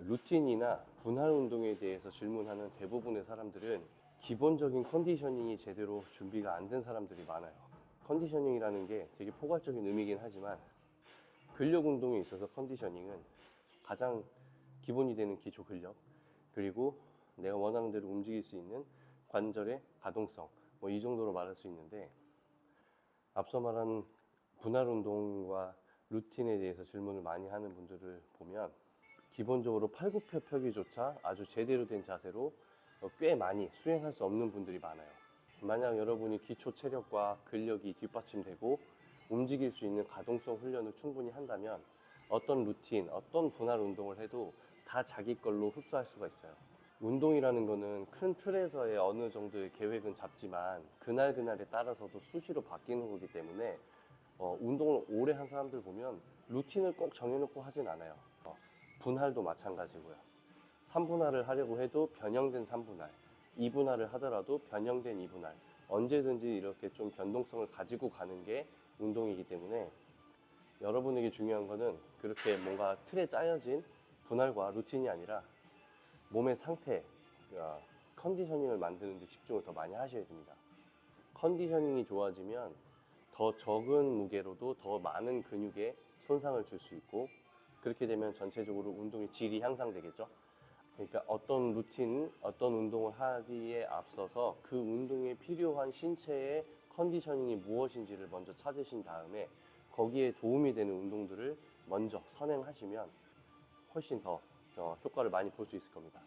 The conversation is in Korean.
루틴이나 분할 운동에 대해서 질문하는 대부분의 사람들은 기본적인 컨디셔닝이 제대로 준비가 안 된 사람들이 많아요. 컨디셔닝이라는 게 되게 포괄적인 의미긴 하지만 근력 운동에 있어서 컨디셔닝은 가장 기본이 되는 기초 근력 그리고 내가 원하는 대로 움직일 수 있는 관절의 가동성 뭐 이 정도로 말할 수 있는데 앞서 말한 분할 운동과 루틴에 대해서 질문을 많이 하는 분들을 보면 기본적으로 팔굽혀 펴기조차 아주 제대로 된 자세로 어, 꽤 많이 수행할 수 없는 분들이 많아요. 만약 여러분이 기초 체력과 근력이 뒷받침되고 움직일 수 있는 가동성 훈련을 충분히 한다면 어떤 루틴, 어떤 분할 운동을 해도 다 자기 걸로 흡수할 수가 있어요. 운동이라는 거는 큰 틀에서의 어느 정도의 계획은 잡지만 그날 그날에 따라서도 수시로 바뀌는 거기 때문에 어, 운동을 오래 한 사람들 보면 루틴을 꼭 정해놓고 하진 않아요. 어, 분할도 마찬가지고요. 3분할을 하려고 해도 변형된 3분할, 2분할을 하더라도 변형된 2분할, 언제든지 이렇게 좀 변동성을 가지고 가는 게 운동이기 때문에 여러분에게 중요한 거는 그렇게 뭔가 틀에 짜여진 분할과 루틴이 아니라 몸의 상태, 어, 컨디셔닝을 만드는 데 집중을 더 많이 하셔야 됩니다. 컨디셔닝이 좋아지면 더 적은 무게로도 더 많은 근육에 손상을 줄 수 있고 그렇게 되면 전체적으로 운동의 질이 향상되겠죠. 그러니까 어떤 루틴, 어떤 운동을 하기에 앞서서 그 운동에 필요한 신체의 컨디셔닝이 무엇인지를 먼저 찾으신 다음에 거기에 도움이 되는 운동들을 먼저 선행하시면 훨씬 더 어, 효과를 많이 볼 수 있을 겁니다.